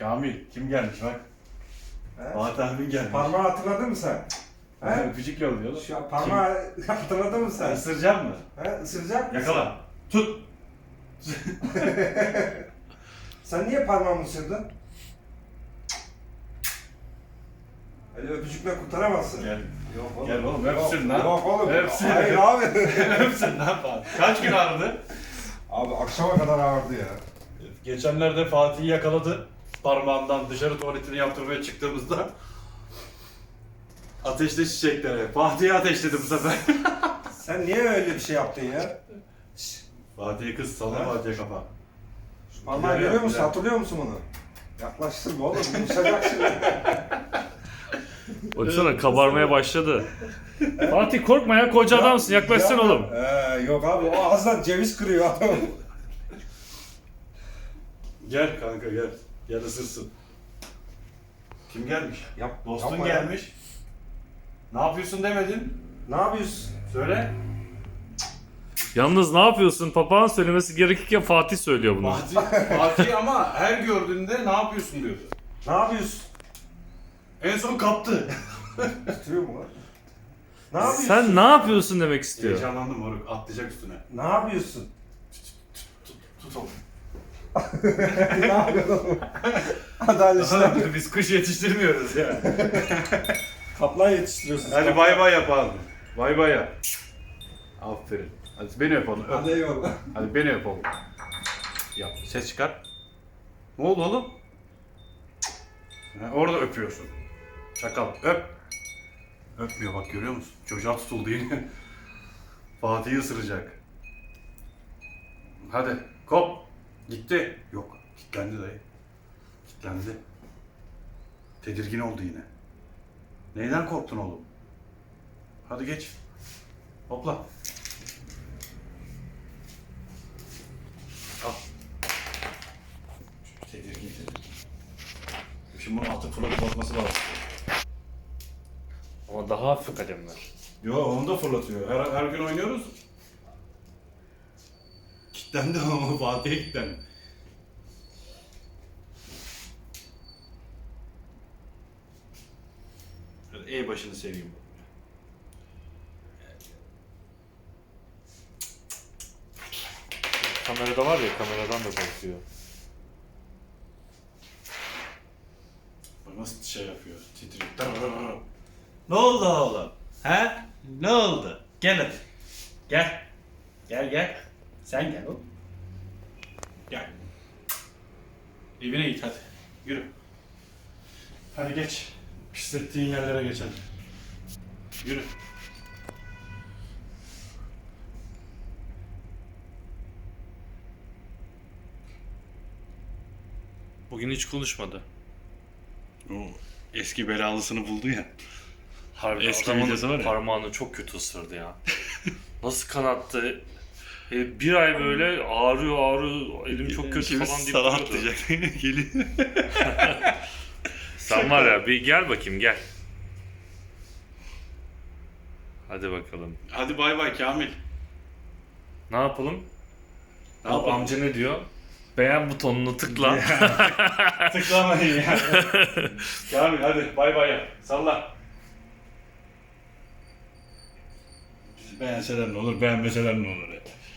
Kamil kim gelmiş bak. He? Fatih abin gelmiş. Parmağı hatırladın mı sen? He? Öpücük yolluyor. oğlum. Şu parmağı hatırladın mı Sen ısıracak mı? He? Isıracak mısın? Yakala. Tut. Sen niye parmağımı ısırdın? Öyle öpücükle kurtaramazsın. Gel. Yok oğlum. Gel oğlum, öpsün lan. Yok oğlum. Öpsün. Hayır abi. Öpsün lan Fatih. Kaç gün ağrıdı? abi akşama kadar ağırdı ya. Geçenlerde Fatih'i yakaladı. Parmağından dışarı tuvaletini yaptırmaya çıktığımızda ateşli çiçeklere. Fatih'i ateşledi bu sefer. Sen niye öyle bir şey yaptın ya? Fatih'i kız Ha? Fatih'e kafa. Şu parmağı Güzel görüyor musun? Hatırlıyor musun bunu? Yaklaştırma oğlum. Yumuşacak şimdi. Baksana kabarmaya başladı. Fatih korkma ya koca adamsın yaklaşsın Ya- oğlum. Ee, yok abi o ağızdan ceviz kırıyor adam. Gel kanka gel. Gel ısırsın. Kim gelmiş? Yap, Dostun yapma ya. gelmiş. Ne yapıyorsun demedin. Ne yapıyorsun? Söyle. Yalnız ne yapıyorsun? Papağan söylemesi gerekirken Fatih söylüyor bunu. Fatih, Fatih ama her gördüğünde ne yapıyorsun diyordu. Ne yapıyorsun? En son kaptı. Tutuyor mu lan? Ne yapıyorsun? Sen ne yapıyorsun demek istiyor. Heyecanlandım moruk. Atlayacak üstüne. Ne yapıyorsun? Tut, tut oğlum. ne yapıyorsun? Biz kuş yetiştirmiyoruz ya. kaplan yetiştiriyorsun. Hadi bay bay yapalım. Bay bay yap. Aferin. Hadi beni öp. Öp. Hadi eyvallah. Hadi beni öp oğlum. Yap. Ses çıkar. Ne oldu oğlum? Ha, orada öpüyorsun. Çakal. Öp. Öpmüyor bak görüyor musun? Çocuğa tutuldu yine. Fatih'i ısıracak. Hadi. Kop. Gitti. Yok. Kitlendi dayı. Kitlendi. Tedirgin oldu yine. Neyden korktun oğlum? Hadi geç. Hopla. Al. Tedirgin tedirgin. Şimdi bunu atıp fırlatıp atması lazım. Ama daha hafif kalemler. Yo onu da fırlatıyor. Her, her gün oynuyoruz. Kitlendi ama Fatih'e E başını seveyim. Kamerada var ya kameradan da korkuyor. Bak nasıl şey yapıyor, titriyor. Ne oldu oğlum? He? Ne oldu? Gel hadi. Gel. Gel gel. Sen gel oğlum. Gel. Evine git hadi. Yürü. Hadi geç. Pislettiğin yerlere geç hadi. Yürü. Bugün hiç konuşmadı. O eski belalısını buldu ya. Harbi Eski adamın videosu var ya. parmağını çok kötü ısırdı ya. Nasıl kanattı? E, bir ay böyle ağrıyor ağrıyor elim çok kötü Şimdi falan deyip sana duruyordu. atlayacak. Geliyor. Sen var ya bir gel bakayım gel. Hadi bakalım. Hadi bay bay Kamil. Ne yapalım? Ne Bu yapalım? Amca ne diyor? Beğen butonunu tıkla. Tıklamayın ya. Kamil hadi bay bay yap. Salla. Beğenseler ne olur, beğenmeseler ne olur. ya.